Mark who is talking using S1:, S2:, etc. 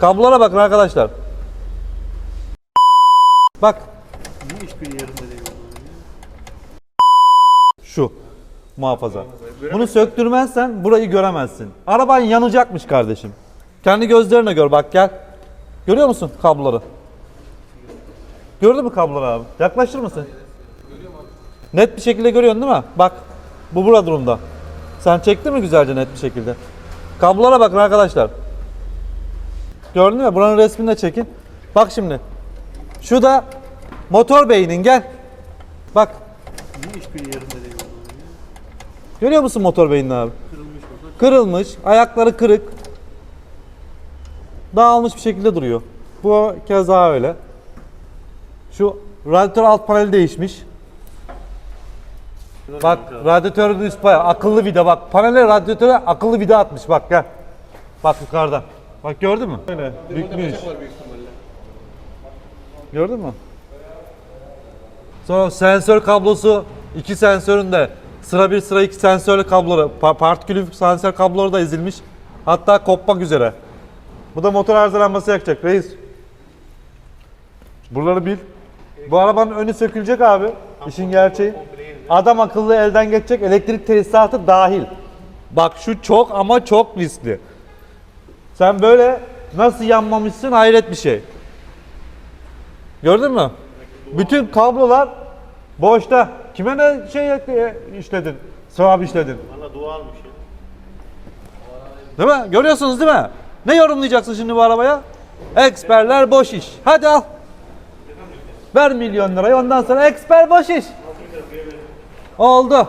S1: Kablolara bakın arkadaşlar. Bak
S2: Niye hiçbir yerinde değil
S1: şu muhafaza. Bunu söktürmezsen burayı göremezsin. Araban yanacakmış kardeşim. Kendi gözlerine gör bak gel. Görüyor musun kabloları? Gördün mü kabloları abi? Yaklaşır mısın? Net bir şekilde görüyorsun değil mi? Bak bu burada durumda. Sen çektin mi güzelce net bir şekilde? Kablolara bakın arkadaşlar. Gördün mü? Buranın resmini de çekin. Bak şimdi. Şu da motor beynin gel. Bak
S2: Niye hiçbir yerinde değil
S1: görüyor musun motor beynini abi?
S2: Kırılmış olsa
S1: Kırılmış, ayakları kırık. Dağılmış bir şekilde duruyor. Bu keza öyle. Şu radyatör alt paneli değişmiş. Bak radyatörün üst paya akıllı vida bak. Panele radyatöre akıllı vida atmış bak gel. Bak yukarıda. Bak gördün mü? Öyle bükmüş. Gördün mü? Sonra sensör kablosu iki sensörün de sıra bir sıra iki sensörlü kabloları pa- partikülü sensör kabloları da ezilmiş. Hatta kopmak üzere. Bu da motor arızalanması yakacak reis. Buraları bil. Bu arabanın önü sökülecek abi. İşin gerçeği. Adam akıllı elden geçecek elektrik tesisatı dahil. Bak şu çok ama çok riskli. Sen böyle nasıl yanmamışsın hayret bir şey. Gördün mü? Bütün kablolar boşta. Kime ne şey işledin? Sevap işledin.
S2: bana dua almış ya.
S1: Değil mi? Görüyorsunuz değil mi? Ne yorumlayacaksın şimdi bu arabaya? Eksperler boş iş. Hadi al. Ver milyon lirayı ondan sonra eksper boş iş. Oldu.